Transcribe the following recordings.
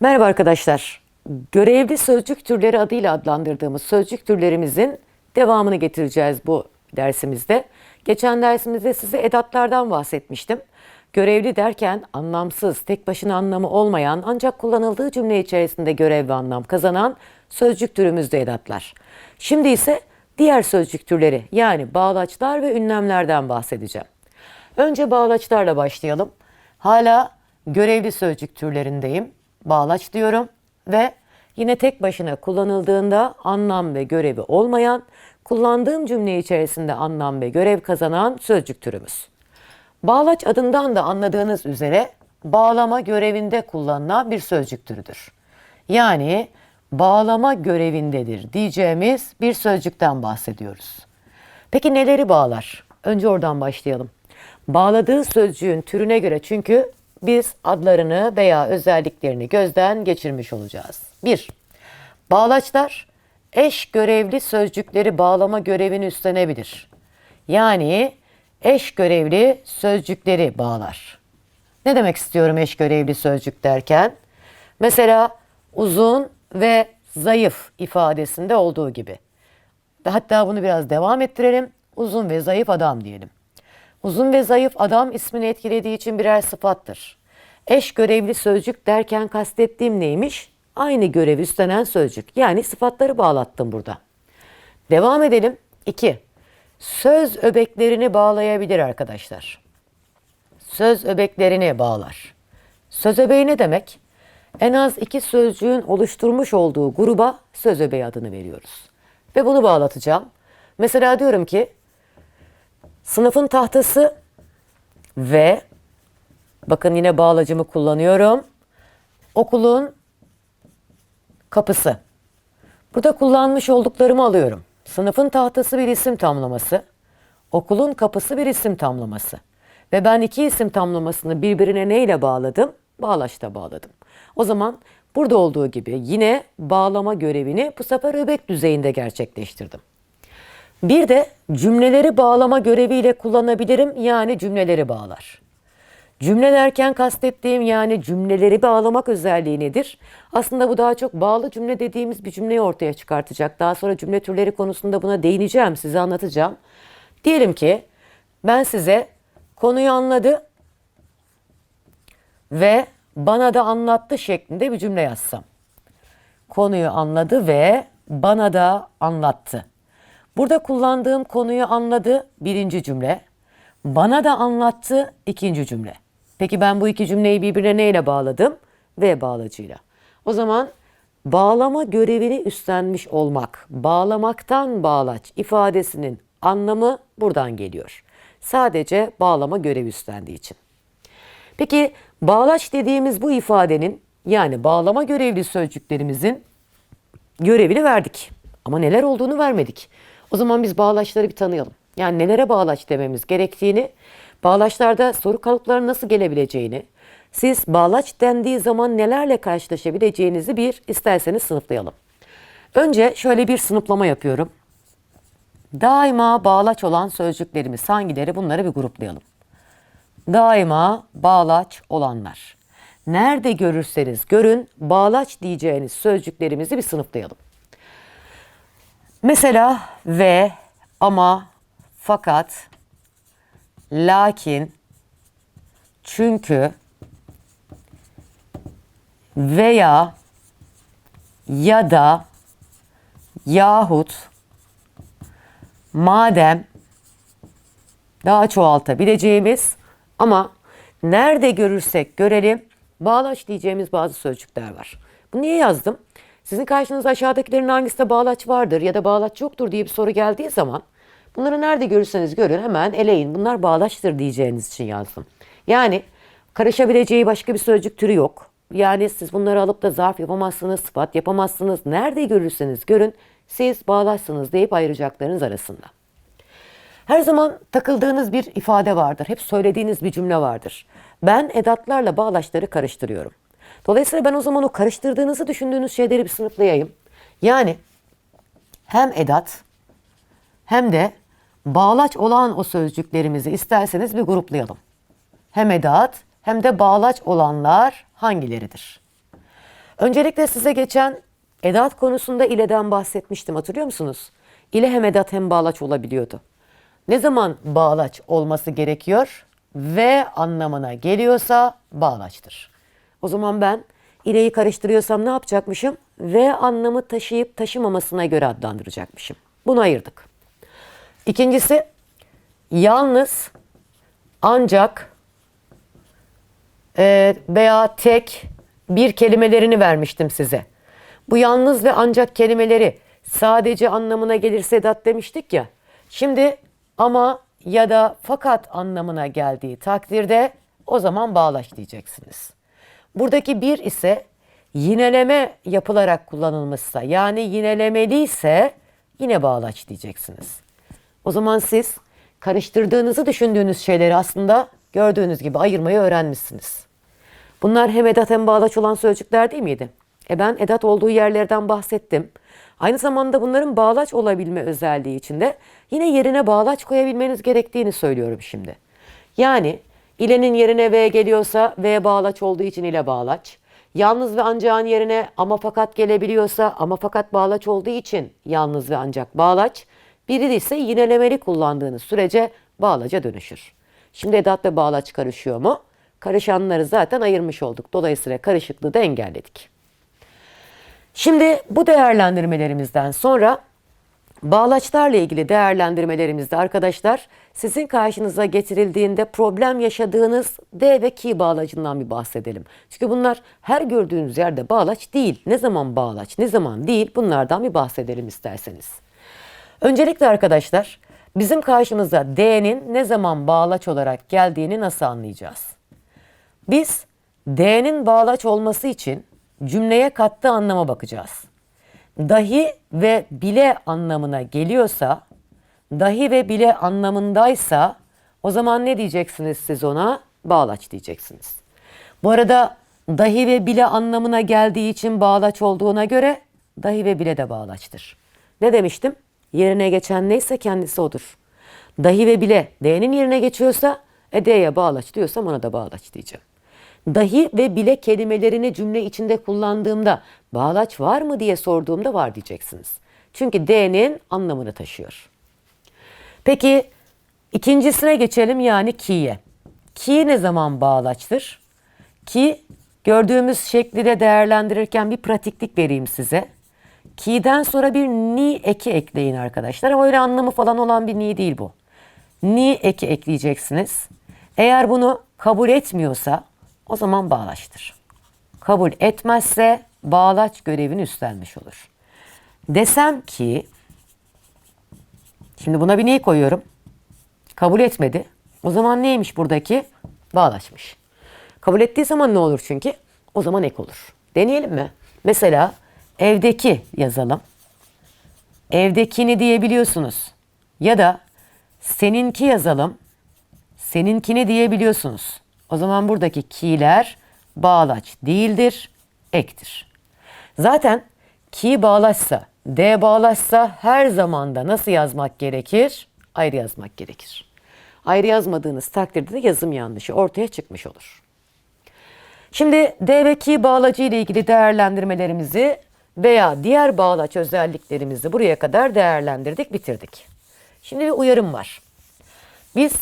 Merhaba arkadaşlar. Görevli sözcük türleri adıyla adlandırdığımız sözcük türlerimizin devamını getireceğiz bu dersimizde. Geçen dersimizde size edatlardan bahsetmiştim. Görevli derken anlamsız, tek başına anlamı olmayan ancak kullanıldığı cümle içerisinde görev ve anlam kazanan sözcük türümüzde edatlar. Şimdi ise diğer sözcük türleri yani bağlaçlar ve ünlemlerden bahsedeceğim. Önce bağlaçlarla başlayalım. Hala görevli sözcük türlerindeyim. Bağlaç diyorum ve yine tek başına kullanıldığında anlam ve görevi olmayan, kullandığım cümle içerisinde anlam ve görev kazanan sözcük türümüz. Bağlaç adından da anladığınız üzere bağlama görevinde kullanılan bir sözcük türüdür. Yani bağlama görevindedir diyeceğimiz bir sözcükten bahsediyoruz. Peki neleri bağlar? Önce oradan başlayalım. Bağladığı sözcüğün türüne göre çünkü biz adlarını veya özelliklerini gözden geçirmiş olacağız. 1. Bağlaçlar eş görevli sözcükleri bağlama görevini üstlenebilir. Yani eş görevli sözcükleri bağlar. Ne demek istiyorum eş görevli sözcük derken? Mesela uzun ve zayıf ifadesinde olduğu gibi. Hatta bunu biraz devam ettirelim. Uzun ve zayıf adam diyelim. Uzun ve zayıf adam ismini etkilediği için birer sıfattır. Eş görevli sözcük derken kastettiğim neymiş? Aynı görevi üstlenen sözcük. Yani sıfatları bağlattım burada. Devam edelim. 2. Söz öbeklerini bağlayabilir arkadaşlar. Söz öbeklerini bağlar. Söz öbeği ne demek? En az iki sözcüğün oluşturmuş olduğu gruba söz öbeği adını veriyoruz. Ve bunu bağlatacağım. Mesela diyorum ki sınıfın tahtası ve bakın yine bağlacımı kullanıyorum. Okulun kapısı. Burada kullanmış olduklarımı alıyorum. Sınıfın tahtası bir isim tamlaması. Okulun kapısı bir isim tamlaması. Ve ben iki isim tamlamasını birbirine neyle bağladım? Bağlaçla bağladım. O zaman burada olduğu gibi yine bağlama görevini bu sefer öbek düzeyinde gerçekleştirdim. Bir de cümleleri bağlama göreviyle kullanabilirim yani cümleleri bağlar. Cümle derken kastettiğim yani cümleleri bağlamak özelliği nedir? Aslında bu daha çok bağlı cümle dediğimiz bir cümleyi ortaya çıkartacak. Daha sonra cümle türleri konusunda buna değineceğim, size anlatacağım. Diyelim ki ben size konuyu anladı ve bana da anlattı şeklinde bir cümle yazsam. Konuyu anladı ve bana da anlattı. Burada kullandığım konuyu anladı birinci cümle. Bana da anlattı ikinci cümle. Peki ben bu iki cümleyi birbirine neyle bağladım? Ve bağlacıyla. O zaman bağlama görevini üstlenmiş olmak, bağlamaktan bağlaç ifadesinin anlamı buradan geliyor. Sadece bağlama görevi üstlendiği için. Peki bağlaç dediğimiz bu ifadenin yani bağlama görevli sözcüklerimizin görevini verdik. Ama neler olduğunu vermedik. O zaman biz bağlaçları bir tanıyalım. Yani nelere bağlaç dememiz gerektiğini, bağlaçlarda soru kalıpları nasıl gelebileceğini, siz bağlaç dendiği zaman nelerle karşılaşabileceğinizi bir isterseniz sınıflayalım. Önce şöyle bir sınıflama yapıyorum. Daima bağlaç olan sözcüklerimiz hangileri bunları bir gruplayalım. Daima bağlaç olanlar. Nerede görürseniz görün bağlaç diyeceğiniz sözcüklerimizi bir sınıflayalım. Mesela ve, ama, fakat, lakin, çünkü, veya, ya da, yahut, madem, daha çoğaltabileceğimiz ama nerede görürsek görelim bağlaç diyeceğimiz bazı sözcükler var. Bunu niye yazdım? Sizin karşınıza aşağıdakilerin hangisinde bağlaç vardır ya da bağlaç yoktur diye bir soru geldiği zaman bunları nerede görürseniz görün hemen eleyin. Bunlar bağlaçtır diyeceğiniz için yazdım. Yani karışabileceği başka bir sözcük türü yok. Yani siz bunları alıp da zarf yapamazsınız, sıfat yapamazsınız. Nerede görürseniz görün siz bağlaçsınız deyip ayıracaklarınız arasında. Her zaman takıldığınız bir ifade vardır. Hep söylediğiniz bir cümle vardır. Ben edatlarla bağlaçları karıştırıyorum. Dolayısıyla ben o zaman o karıştırdığınızı düşündüğünüz şeyleri bir sınıflayayım. Yani hem edat hem de bağlaç olan o sözcüklerimizi isterseniz bir gruplayalım. Hem edat hem de bağlaç olanlar hangileridir? Öncelikle size geçen edat konusunda ileden bahsetmiştim hatırlıyor musunuz? İle hem edat hem bağlaç olabiliyordu. Ne zaman bağlaç olması gerekiyor? Ve anlamına geliyorsa bağlaçtır. O zaman ben ileyi karıştırıyorsam ne yapacakmışım? Ve anlamı taşıyıp taşımamasına göre adlandıracakmışım. Bunu ayırdık. İkincisi yalnız ancak e, veya tek bir kelimelerini vermiştim size. Bu yalnız ve ancak kelimeleri sadece anlamına gelirse edat demiştik ya. Şimdi ama ya da fakat anlamına geldiği takdirde o zaman bağlaç diyeceksiniz. Buradaki bir ise yineleme yapılarak kullanılmışsa yani yinelemeliyse yine bağlaç diyeceksiniz. O zaman siz karıştırdığınızı düşündüğünüz şeyleri aslında gördüğünüz gibi ayırmayı öğrenmişsiniz. Bunlar hem edat hem bağlaç olan sözcükler değil miydi? E ben edat olduğu yerlerden bahsettim. Aynı zamanda bunların bağlaç olabilme özelliği içinde yine yerine bağlaç koyabilmeniz gerektiğini söylüyorum şimdi. Yani ilenin yerine V geliyorsa V bağlaç olduğu için ile bağlaç. Yalnız ve ancağın yerine ama fakat gelebiliyorsa ama fakat bağlaç olduğu için yalnız ve ancak bağlaç. Biri ise yinelemeli kullandığınız sürece bağlaca dönüşür. Şimdi edat ve bağlaç karışıyor mu? Karışanları zaten ayırmış olduk. Dolayısıyla karışıklığı da engelledik. Şimdi bu değerlendirmelerimizden sonra bağlaçlarla ilgili değerlendirmelerimizde arkadaşlar sizin karşınıza getirildiğinde problem yaşadığınız D ve ki bağlacından bir bahsedelim. Çünkü bunlar her gördüğünüz yerde bağlaç değil. Ne zaman bağlaç, ne zaman değil bunlardan bir bahsedelim isterseniz. Öncelikle arkadaşlar bizim karşımıza D'nin ne zaman bağlaç olarak geldiğini nasıl anlayacağız? Biz D'nin bağlaç olması için cümleye kattığı anlama bakacağız. Dahi ve bile anlamına geliyorsa, dahi ve bile anlamındaysa o zaman ne diyeceksiniz siz ona? Bağlaç diyeceksiniz. Bu arada dahi ve bile anlamına geldiği için bağlaç olduğuna göre dahi ve bile de bağlaçtır. Ne demiştim? Yerine geçen neyse kendisi odur. Dahi ve bile D'nin yerine geçiyorsa e D'ye bağlaç diyorsam ona da bağlaç diyeceğim. Dahi ve bile kelimelerini cümle içinde kullandığımda bağlaç var mı diye sorduğumda var diyeceksiniz. Çünkü D'nin anlamını taşıyor. Peki ikincisine geçelim yani ki'ye. Ki ne zaman bağlaçtır? Ki gördüğümüz şekliyle değerlendirirken bir pratiklik vereyim size. Ki'den sonra bir ni eki ekleyin arkadaşlar. Ama öyle anlamı falan olan bir ni değil bu. Ni eki ekleyeceksiniz. Eğer bunu kabul etmiyorsa o zaman bağlaçtır. Kabul etmezse bağlaç görevini üstlenmiş olur. Desem ki şimdi buna bir neyi koyuyorum? Kabul etmedi. O zaman neymiş buradaki? Bağlaçmış. Kabul ettiği zaman ne olur çünkü? O zaman ek olur. Deneyelim mi? Mesela evdeki yazalım. Evdekini diyebiliyorsunuz. Ya da seninki yazalım. Seninkini diyebiliyorsunuz. O zaman buradaki ki'ler bağlaç değildir, ektir. Zaten ki bağlaçsa, d bağlaçsa her zamanda nasıl yazmak gerekir? Ayrı yazmak gerekir. Ayrı yazmadığınız takdirde de yazım yanlışı ortaya çıkmış olur. Şimdi D ve ki bağlacı ile ilgili değerlendirmelerimizi veya diğer bağlaç özelliklerimizi buraya kadar değerlendirdik, bitirdik. Şimdi bir uyarım var. Biz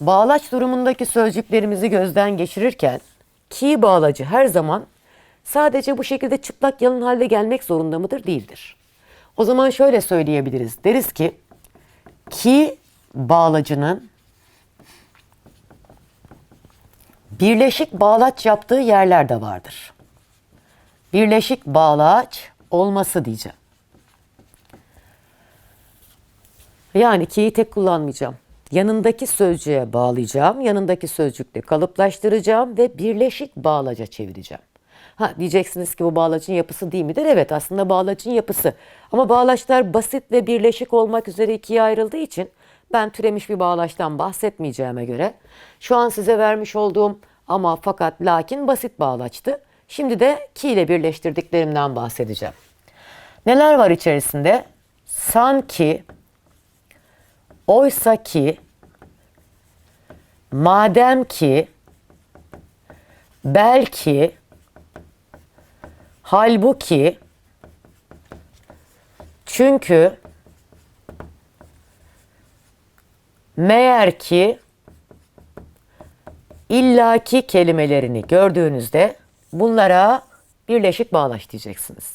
bağlaç durumundaki sözcüklerimizi gözden geçirirken ki bağlacı her zaman sadece bu şekilde çıplak yalın halde gelmek zorunda mıdır? Değildir. O zaman şöyle söyleyebiliriz. Deriz ki ki bağlacının birleşik bağlaç yaptığı yerler de vardır. Birleşik bağlaç olması diyeceğim. Yani ki'yi tek kullanmayacağım. Yanındaki sözcüğe bağlayacağım, yanındaki sözcükle kalıplaştıracağım ve birleşik bağlaca çevireceğim. Ha diyeceksiniz ki bu bağlacın yapısı değil midir? Evet aslında bağlacın yapısı. Ama bağlaçlar basit ve birleşik olmak üzere ikiye ayrıldığı için ben türemiş bir bağlaçtan bahsetmeyeceğime göre şu an size vermiş olduğum ama fakat lakin basit bağlaçtı. Şimdi de ki ile birleştirdiklerimden bahsedeceğim. Neler var içerisinde? Sanki, oysa ki, madem ki, belki, Halbuki çünkü meğer ki illaki kelimelerini gördüğünüzde bunlara birleşik bağlaç diyeceksiniz.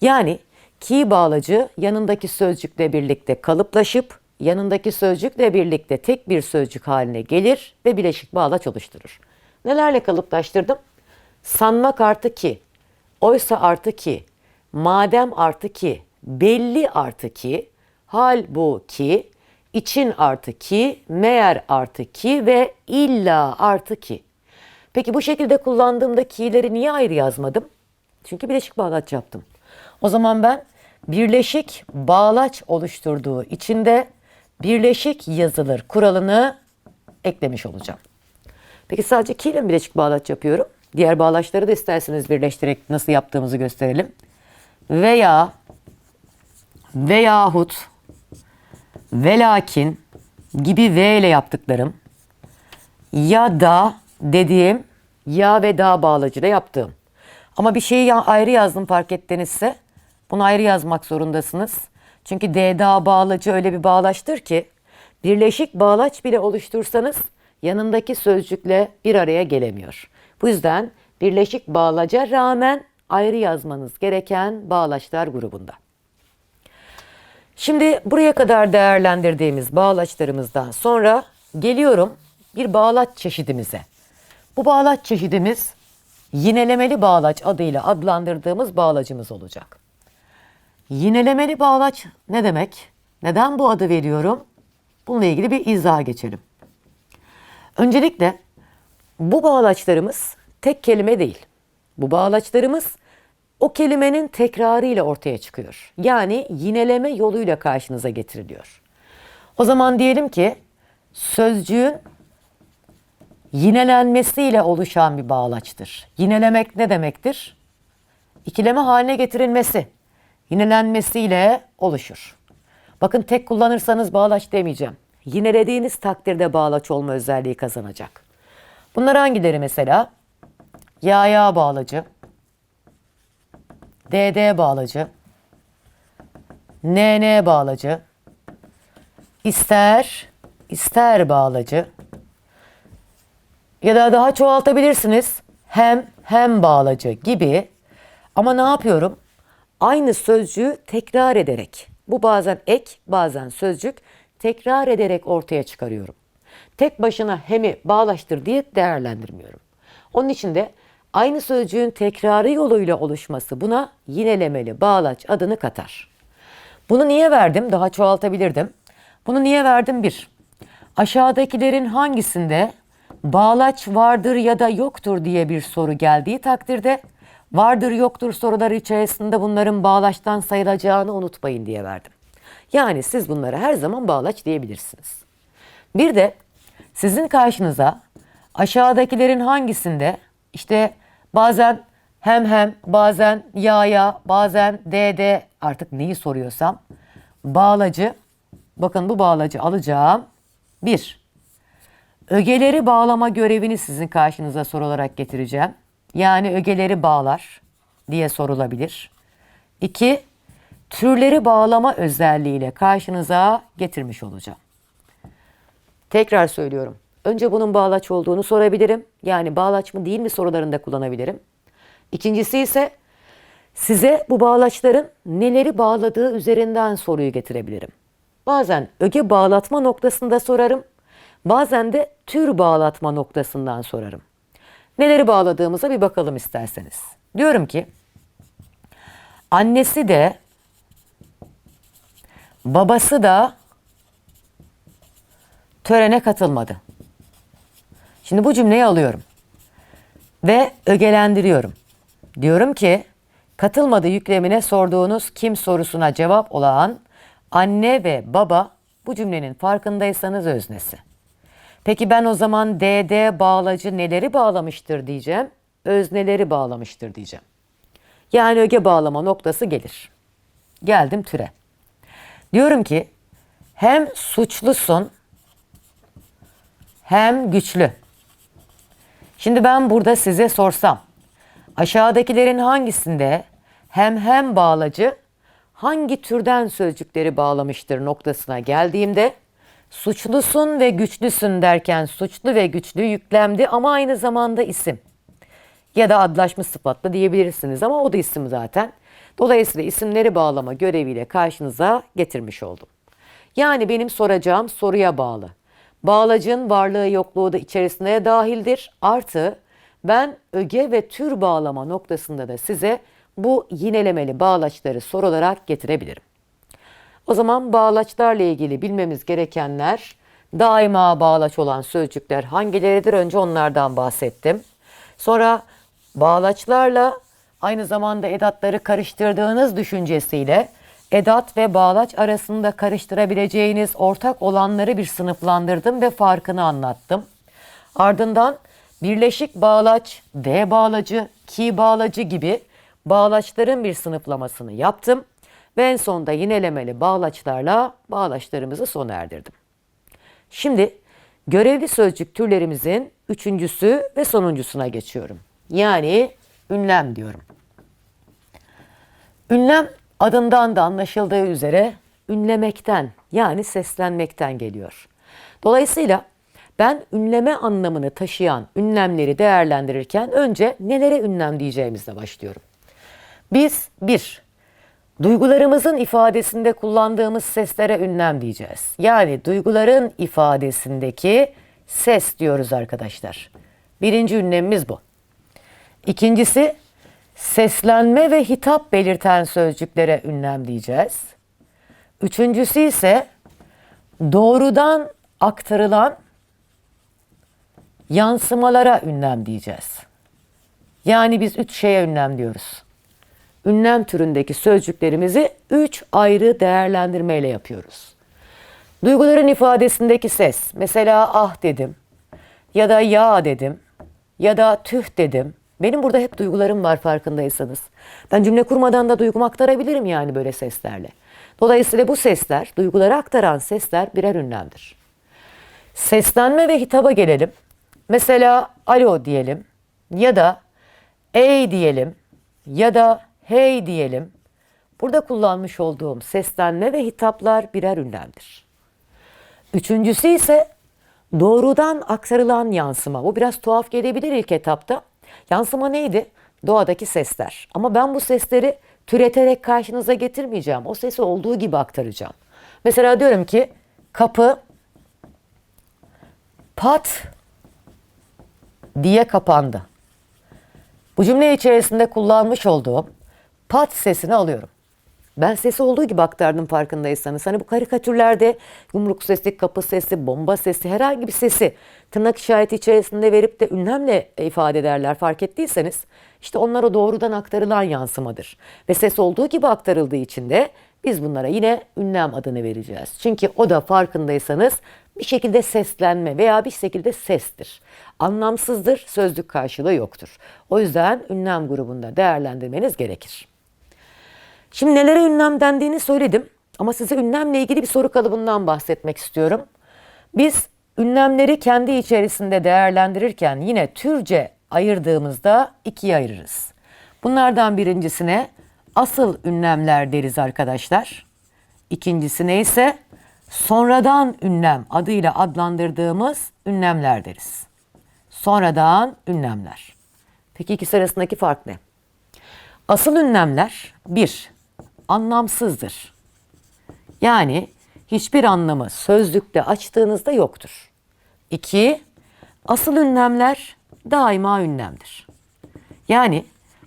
Yani ki bağlacı yanındaki sözcükle birlikte kalıplaşıp yanındaki sözcükle birlikte tek bir sözcük haline gelir ve bileşik bağlaç oluşturur. Nelerle kalıplaştırdım? Sanmak artı ki, oysa artı ki, madem artı ki, belli artı ki, hal bu ki, için artı ki, meğer artı ki ve illa artı ki. Peki bu şekilde kullandığımda ki'leri niye ayrı yazmadım? Çünkü bileşik bağlaç yaptım. O zaman ben birleşik bağlaç oluşturduğu içinde birleşik yazılır kuralını eklemiş olacağım. Peki sadece ki ile mi bileşik bağlaç yapıyorum? Diğer bağlaçları da isterseniz birleştirerek nasıl yaptığımızı gösterelim. Veya veyahut velakin gibi V ile yaptıklarım ya da dediğim ya ve da bağlacıyla yaptığım. Ama bir şeyi ayrı yazdım fark ettinizse bunu ayrı yazmak zorundasınız. Çünkü D da bağlacı öyle bir bağlaçtır ki birleşik bağlaç bile oluştursanız yanındaki sözcükle bir araya gelemiyor. Bu yüzden birleşik bağlaca rağmen ayrı yazmanız gereken bağlaçlar grubunda. Şimdi buraya kadar değerlendirdiğimiz bağlaçlarımızdan sonra geliyorum bir bağlaç çeşidimize. Bu bağlaç çeşidimiz yinelemeli bağlaç adıyla adlandırdığımız bağlacımız olacak. Yinelemeli bağlaç ne demek? Neden bu adı veriyorum? Bununla ilgili bir izah geçelim. Öncelikle bu bağlaçlarımız tek kelime değil. Bu bağlaçlarımız o kelimenin tekrarı ile ortaya çıkıyor. Yani yineleme yoluyla karşınıza getiriliyor. O zaman diyelim ki sözcüğün yinelenmesiyle oluşan bir bağlaçtır. Yinelemek ne demektir? İkileme haline getirilmesi, yinelenmesiyle oluşur. Bakın tek kullanırsanız bağlaç demeyeceğim. Yinelediğiniz takdirde bağlaç olma özelliği kazanacak. Bunlar hangileri mesela? Ya ya bağlacı, DD bağlacı, NN bağlacı, ister, ister bağlacı ya da daha çoğaltabilirsiniz. Hem, hem bağlacı gibi. Ama ne yapıyorum? Aynı sözcüğü tekrar ederek, bu bazen ek, bazen sözcük, tekrar ederek ortaya çıkarıyorum. Tek başına hemi bağlaştır diye değerlendirmiyorum. Onun için de aynı sözcüğün tekrarı yoluyla oluşması buna yinelemeli bağlaç adını katar. Bunu niye verdim? Daha çoğaltabilirdim. Bunu niye verdim? Bir, aşağıdakilerin hangisinde bağlaç vardır ya da yoktur diye bir soru geldiği takdirde vardır yoktur soruları içerisinde bunların bağlaçtan sayılacağını unutmayın diye verdim. Yani siz bunlara her zaman bağlaç diyebilirsiniz. Bir de sizin karşınıza aşağıdakilerin hangisinde işte bazen hem hem bazen ya ya bazen de de artık neyi soruyorsam bağlacı bakın bu bağlacı alacağım. Bir, ögeleri bağlama görevini sizin karşınıza soru olarak getireceğim. Yani ögeleri bağlar diye sorulabilir. İki, türleri bağlama özelliğiyle karşınıza getirmiş olacağım. Tekrar söylüyorum. Önce bunun bağlaç olduğunu sorabilirim. Yani bağlaç mı değil mi sorularında kullanabilirim. İkincisi ise size bu bağlaçların neleri bağladığı üzerinden soruyu getirebilirim. Bazen öge bağlatma noktasında sorarım. Bazen de tür bağlatma noktasından sorarım. Neleri bağladığımıza bir bakalım isterseniz. Diyorum ki annesi de babası da törene katılmadı. Şimdi bu cümleyi alıyorum ve ögelendiriyorum. Diyorum ki katılmadı yüklemine sorduğunuz kim sorusuna cevap olan anne ve baba bu cümlenin farkındaysanız öznesi. Peki ben o zaman DD bağlacı neleri bağlamıştır diyeceğim. Özneleri bağlamıştır diyeceğim. Yani öge bağlama noktası gelir. Geldim türe. Diyorum ki hem suçlusun hem güçlü. Şimdi ben burada size sorsam Aşağıdakilerin hangisinde hem hem bağlacı hangi türden sözcükleri bağlamıştır noktasına geldiğimde suçlusun ve güçlüsün derken suçlu ve güçlü yüklemdi ama aynı zamanda isim. Ya da adlaşmış sıfatlı diyebilirsiniz ama o da isim zaten. Dolayısıyla isimleri bağlama göreviyle karşınıza getirmiş oldum. Yani benim soracağım soruya bağlı. Bağlacın varlığı yokluğu da içerisine dahildir. Artı ben öge ve tür bağlama noktasında da size bu yinelemeli bağlaçları soru olarak getirebilirim. O zaman bağlaçlarla ilgili bilmemiz gerekenler daima bağlaç olan sözcükler hangileridir? Önce onlardan bahsettim. Sonra bağlaçlarla aynı zamanda edatları karıştırdığınız düşüncesiyle edat ve bağlaç arasında karıştırabileceğiniz ortak olanları bir sınıflandırdım ve farkını anlattım. Ardından birleşik bağlaç, D bağlacı, ki bağlacı gibi bağlaçların bir sınıflamasını yaptım ve en sonunda yinelemeli bağlaçlarla bağlaçlarımızı sona erdirdim. Şimdi görevli sözcük türlerimizin üçüncüsü ve sonuncusuna geçiyorum. Yani ünlem diyorum. Ünlem adından da anlaşıldığı üzere ünlemekten yani seslenmekten geliyor. Dolayısıyla ben ünleme anlamını taşıyan ünlemleri değerlendirirken önce nelere ünlem diyeceğimizle başlıyorum. Biz bir, duygularımızın ifadesinde kullandığımız seslere ünlem diyeceğiz. Yani duyguların ifadesindeki ses diyoruz arkadaşlar. Birinci ünlemimiz bu. İkincisi seslenme ve hitap belirten sözcüklere ünlem diyeceğiz. Üçüncüsü ise doğrudan aktarılan yansımalara ünlem diyeceğiz. Yani biz üç şeye ünlem diyoruz. Ünlem türündeki sözcüklerimizi üç ayrı değerlendirmeyle yapıyoruz. Duyguların ifadesindeki ses, mesela ah dedim ya da ya dedim ya da tüh dedim. Benim burada hep duygularım var farkındaysanız. Ben cümle kurmadan da duygumu aktarabilirim yani böyle seslerle. Dolayısıyla bu sesler, duyguları aktaran sesler birer ünlemdir. Seslenme ve hitaba gelelim. Mesela alo diyelim ya da ey diyelim ya da hey diyelim. Burada kullanmış olduğum seslenme ve hitaplar birer ünlemdir. Üçüncüsü ise doğrudan aktarılan yansıma. Bu biraz tuhaf gelebilir ilk etapta. Yansıma neydi? Doğadaki sesler. Ama ben bu sesleri türeterek karşınıza getirmeyeceğim. O sesi olduğu gibi aktaracağım. Mesela diyorum ki kapı pat diye kapandı. Bu cümle içerisinde kullanmış olduğum pat sesini alıyorum. Ben sesi olduğu gibi aktardım farkındaysanız. Hani bu karikatürlerde yumruk sesi, kapı sesi, bomba sesi, herhangi bir sesi tırnak işareti içerisinde verip de ünlemle ifade ederler fark ettiyseniz. işte onlara doğrudan aktarılan yansımadır. Ve ses olduğu gibi aktarıldığı için de biz bunlara yine ünlem adını vereceğiz. Çünkü o da farkındaysanız bir şekilde seslenme veya bir şekilde sestir. Anlamsızdır, sözlük karşılığı yoktur. O yüzden ünlem grubunda değerlendirmeniz gerekir. Şimdi nelere ünlem dendiğini söyledim ama size ünlemle ilgili bir soru kalıbından bahsetmek istiyorum. Biz ünlemleri kendi içerisinde değerlendirirken yine türce ayırdığımızda ikiye ayırırız. Bunlardan birincisine asıl ünlemler deriz arkadaşlar. İkincisine ise sonradan ünlem adıyla adlandırdığımız ünlemler deriz. Sonradan ünlemler. Peki ikisi arasındaki fark ne? Asıl ünlemler bir, anlamsızdır. Yani hiçbir anlamı sözlükte açtığınızda yoktur. İki, asıl ünlemler daima ünlemdir. Yani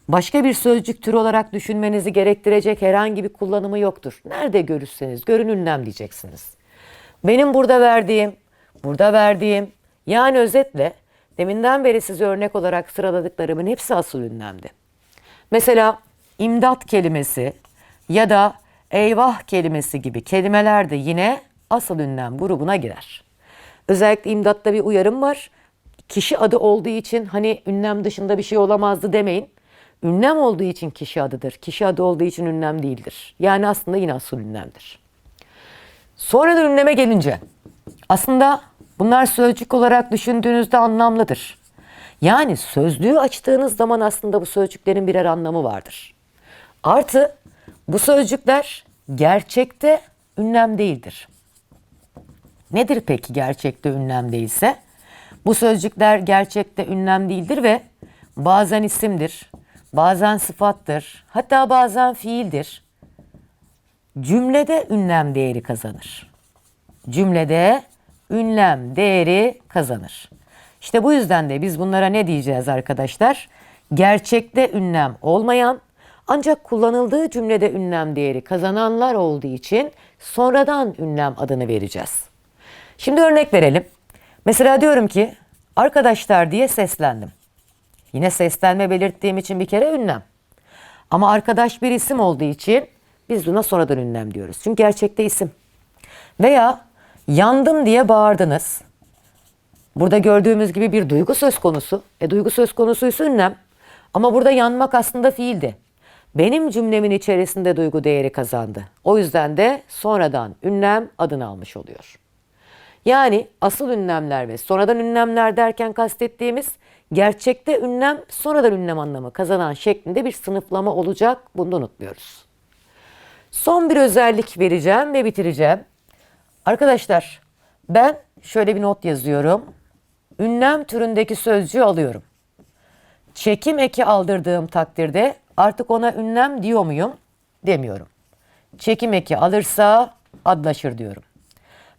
başka bir sözcük türü olarak düşünmenizi gerektirecek herhangi bir kullanımı yoktur. Nerede görürseniz görün ünlem diyeceksiniz. Benim burada verdiğim, burada verdiğim yani özetle deminden beri size örnek olarak sıraladıklarımın hepsi asıl ünlemdi. Mesela imdat kelimesi ya da eyvah kelimesi gibi kelimeler de yine asıl ünlem grubuna girer. Özellikle imdatta bir uyarım var. Kişi adı olduğu için hani ünlem dışında bir şey olamazdı demeyin. Ünlem olduğu için kişi adıdır. Kişi adı olduğu için ünlem değildir. Yani aslında yine asıl ünlemdir. Sonradan ünleme gelince aslında bunlar sözcük olarak düşündüğünüzde anlamlıdır. Yani sözlüğü açtığınız zaman aslında bu sözcüklerin birer anlamı vardır. Artı bu sözcükler gerçekte ünlem değildir. Nedir peki gerçekte ünlem değilse? Bu sözcükler gerçekte ünlem değildir ve bazen isimdir, bazen sıfattır, hatta bazen fiildir. Cümlede ünlem değeri kazanır. Cümlede ünlem değeri kazanır. İşte bu yüzden de biz bunlara ne diyeceğiz arkadaşlar? Gerçekte ünlem olmayan ancak kullanıldığı cümlede ünlem değeri kazananlar olduğu için sonradan ünlem adını vereceğiz. Şimdi örnek verelim. Mesela diyorum ki arkadaşlar diye seslendim. Yine seslenme belirttiğim için bir kere ünlem. Ama arkadaş bir isim olduğu için biz buna sonradan ünlem diyoruz. Çünkü gerçekte isim. Veya yandım diye bağırdınız. Burada gördüğümüz gibi bir duygu söz konusu. E duygu söz konusuysa ünlem. Ama burada yanmak aslında fiildi. Benim cümlemin içerisinde duygu değeri kazandı. O yüzden de sonradan ünlem adını almış oluyor. Yani asıl ünlemler ve sonradan ünlemler derken kastettiğimiz gerçekte ünlem sonradan ünlem anlamı kazanan şeklinde bir sınıflama olacak. Bunu da unutmuyoruz. Son bir özellik vereceğim ve bitireceğim. Arkadaşlar ben şöyle bir not yazıyorum. Ünlem türündeki sözcüğü alıyorum. Çekim eki aldırdığım takdirde artık ona ünlem diyor muyum? Demiyorum. Çekim eki alırsa adlaşır diyorum.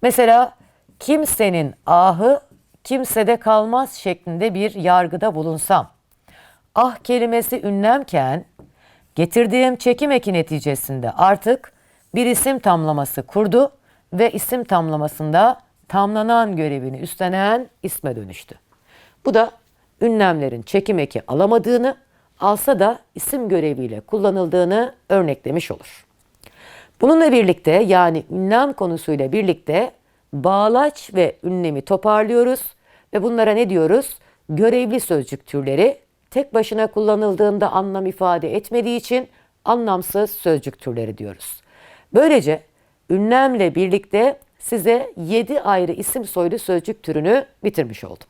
Mesela kimsenin ahı kimsede kalmaz şeklinde bir yargıda bulunsam. Ah kelimesi ünlemken getirdiğim çekim eki neticesinde artık bir isim tamlaması kurdu ve isim tamlamasında tamlanan görevini üstlenen isme dönüştü. Bu da ünlemlerin çekim eki alamadığını, alsa da isim göreviyle kullanıldığını örneklemiş olur. Bununla birlikte yani ünlem konusuyla birlikte bağlaç ve ünlemi toparlıyoruz ve bunlara ne diyoruz? Görevli sözcük türleri tek başına kullanıldığında anlam ifade etmediği için anlamsız sözcük türleri diyoruz. Böylece ünlemle birlikte size 7 ayrı isim soylu sözcük türünü bitirmiş oldum.